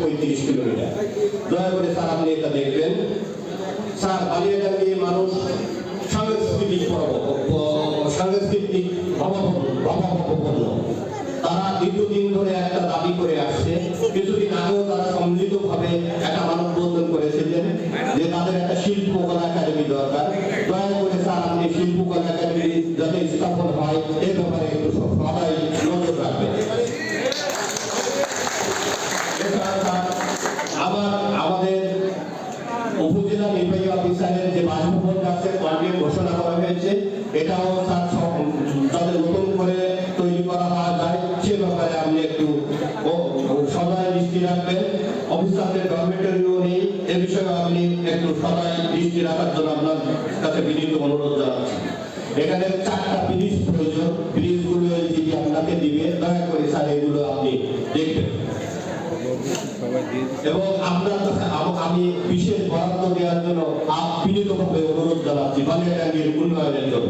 পঁয়ত্রিশ কিলোমিটার। সাংস্কৃতিক সাংস্কৃতিক অভাবপূর্ণ তারা ধরে একটা দাবি করে আসছে। কিছুদিন আগেও তারা সম্মিলিতভাবে একটা মানববন্ধন করেছিলেন যে তাদের একটা শিল্পকলা একাডেমি দরকার। স্থাপন হয় এ ব্যাপারে একটু সবাই নজর স্যার, আবার আমাদের উপজেলা নির্বাহী অফিসারের যে বাসভবন আছে ওয়ার্ডে ঘোষণা করা হয়েছে। এটাও সব- নতুন করে তৈরি করা যায়। সে ব্যাপারে আপনি একটু সদাই দৃষ্টি রাখবেন। অফিসারদের ডরমেটরিও নেই। এ বিষয়ে আপনি একটু সদাই দৃষ্টি রাখার জন্য আপনার কাছে বিনীত অনুরোধ জানাচ্ছি। এখানে চারটা ব্রিজ প্রয়োজন। ব্রিজগুলো যদি আপনাকে দিবে, দয়া করে স্যার, এগুলো আপনি দেখবেন। এবং আপনার আমি বিশেষ বরাদ্দ দেওয়ার জন্য আপনি অনুরোধ জানাচ্ছি বালিয়াডাঙ্গির উন্নয়নের জন্য